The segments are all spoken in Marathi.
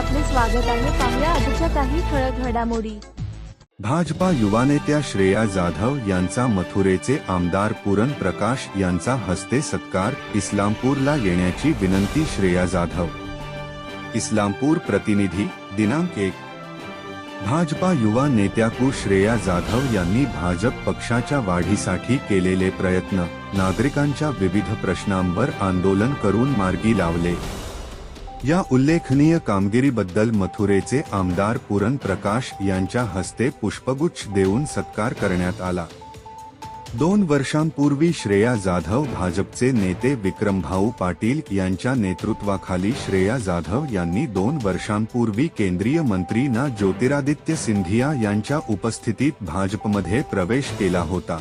स्वागत आहे. पाहुया आजच्या काही ठळक घडामोडी. भाजपा युवा नेत्या श्रेया जाधव यांचा मथुरेचे आमदार पूरन प्रकाश यांचा हस्ते सत्कार इस्लामपूरला येण्याची विनंती श्रेया जाधव. इस्लामपूर प्रतिनिधी दिनांक एक. भाजपा युवा नेत्याकू श्रेया जाधव यांनी भाजप पक्षाच्या वाढीसाठी केलेले प्रयत्न नागरिकांच्या विविध प्रश्नांवर आंदोलन करून मार्गी लावले. या उल्लेखनीय कामगिरीबद्दल मथुरेचे आमदार पुरण प्रकाश यांच्या हस्ते पुष्पगुच्छ देऊन सत्कार करण्यात आला. दोन वर्षांपूर्वी श्रेया जाधव भाजपचे नेते विक्रमभाऊ पाटील यांच्या नेतृत्वाखाली श्रेया जाधव यांनी दोन वर्षांपूर्वी केंद्रीय मंत्री ना ज्योतिरादित्य सिंधिया यांच्या उपस्थितीत भाजपमध्ये प्रवेश केला होता.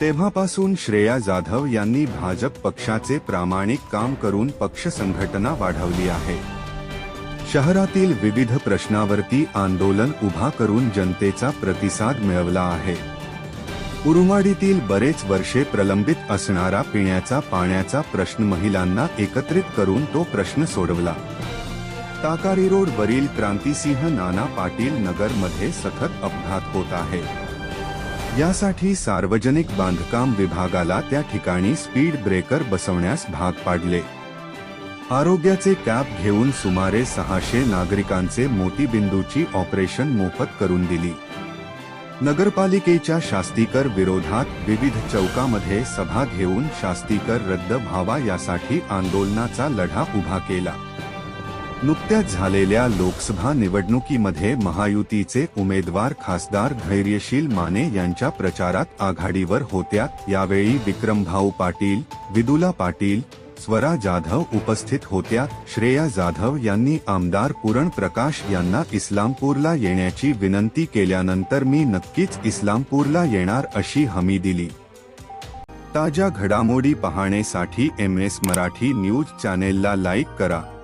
तेव्हापासून श्रेया जाधव यांनी भाजप पक्षाचे प्रामाणिक काम करून पक्ष संघटना वाढवली आहे. शहरातील विविध प्रश्नावरती आंदोलन उभा करून जनतेचा प्रतिसाद मिळवला आहे. उरुमाडीतील बरेच वर्षे प्रलंबित असणारा पिण्याचा पाण्याचा प्रश्न महिलांना एकत्रित करून तो प्रश्न सोडवला. ताकारी रोड वरील क्रांतिसिंह नाना पाटील नगरमध्ये सतत अपघात होत आहे. यासाठी सार्वजनिक बांधकाम विभागाला त्या ठिकाणी स्पीड ब्रेकर बसवण्यास भाग पाडले. आरोग्याचे कॅप घेऊन सुमारे सहाशे नागरिकांचे मोतीबिंदूची ऑपरेशन मोफत करून दिली. नगरपालिकेच्या शास्तीकर विरोधात विविध चौकामध्ये सभा घेऊन शास्तीकर रद्द व्हावा यासाठी आंदोलनाचा लढा उभा केला. नुकत्याच झालेल्या लोकसभा निवडणुकीमध्ये महायुतीचे उमेदवार खासदार धैर्यशील माने यांच्या प्रचारात आघाडीवर होत्या. यावेळी विक्रमभाऊ पाटील विदुला पाटील स्वरा जाधव उपस्थित होत्या. श्रेया जाधव यांनी आमदार पुरण प्रकाश यांना इस्लामपूरला येण्याची विनंती केल्यानंतर मी नक्कीच इस्लामपूरला येणार अशी हमी दिली. ताज्या घडामोडी पाहण्यासाठी एम एस मराठी न्यूज चॅनेलला लाईक करा.